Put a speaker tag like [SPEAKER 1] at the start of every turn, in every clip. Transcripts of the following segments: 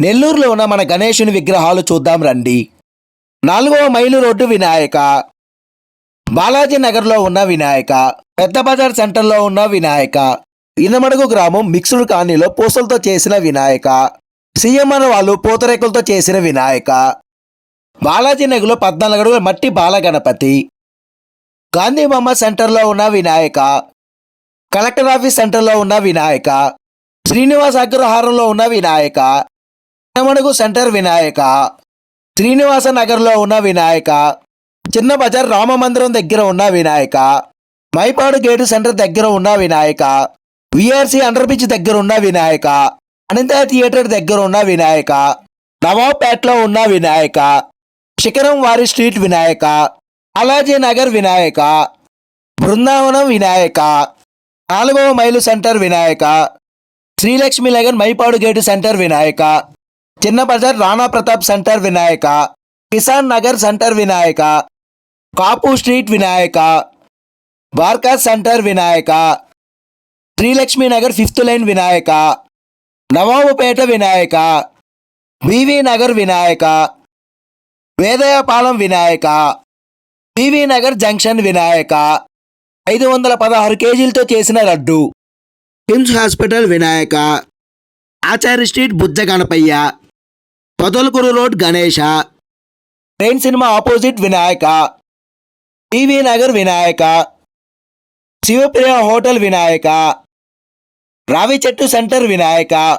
[SPEAKER 1] నెల్లూరులో ఉన్న మన గణేశుని విగ్రహాలు చూద్దాం రండి. నాలుగవ మైలు రోడ్డు వినాయక. బాలాజీ నగర్లో ఉన్న వినాయక. పెద్ద బజార్ సెంటర్లో ఉన్న వినాయక. ఇనమడుగు గ్రామం మిక్స్డ్ కాలనీలో పూసలతో చేసిన వినాయక. సీఎంఆర్ వాళ్ళు పూతరేకులతో చేసిన వినాయక. బాలాజీ నగర్లో పద్నాలుగు అడుగుల మట్టి బాలగణపతి. గాంధీ బొమ్మ సెంటర్లో ఉన్న వినాయక. కలెక్టర్ ఆఫీస్ సెంటర్లో ఉన్న వినాయక. శ్రీనివాస అగ్రహారంలో ఉన్న వినాయక. ఇనమడుగు సెంటర్ వినాయక శ్రీనివాస నగర్లో ఉన్న వినాయక చిన్న బజార్ రామ మందిరం దగ్గర ఉన్న వినాయక మైపాడు గేటు సెంటర్ దగ్గర ఉన్న వినాయక విఆర్సి అండర్ బ్రిడ్జ్ దగ్గర ఉన్న వినాయక అనంత థియేటర్ దగ్గర ఉన్న వినాయక నవాబ్పేటలో ఉన్న వినాయక శిఖరం వారి స్ట్రీట్ వినాయక అలాజీ నగర్ వినాయక బృందావనం వినాయక నాలుగవ mile centre Vinayaka Srilakshmi Nagar Mypadu gate centre Vinayaka Chinna Bazaar Rana Pratap centre Vinayaka Kisan Nagar centre Vinayaka Kapu street Vinayaka Barka centre Vinayaka Srilakshmi Nagar fifth line Vinayaka Nawabpet Vinayaka BV Nagar Vinayaka Vedayapalem Vinayaka BV Nagar junction Vinayaka ఐదు వందల పదహారు కేజీలతో చేసిన laddu. KIMS hospital Vinayaka Acharya street Bujja Ganapayya Podalakuru road Ganesha train cinema opposite Vinayaka. TV Nagar Vinayaka. Shivapriya hotel Vinayaka. రావి చెట్టు centre Vinayaka.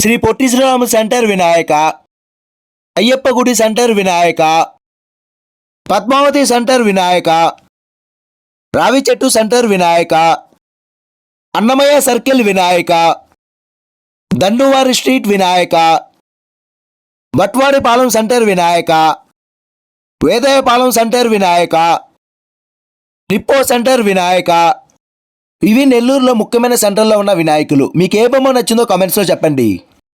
[SPEAKER 1] Sri Potti Srirama centre Vinayaka. Ayyappa గుడి centre Vinayaka. Padmavati centre Vinayaka. రావి చెట్టు centre Vinayaka. Annamayya circle Vinayaka. Danduvari street Vinayaka. Batwadipalem centre Vinayaka Vedayapalem centre Vinayaka depot centre Vinayaka. ఇవి నెల్లూరులో ముఖ్యమైన సెంటర్లో ఉన్న వినాయకులు. మీకు ఏ బొమ్మ నచ్చిందో కామెంట్స్లో చెప్పండి.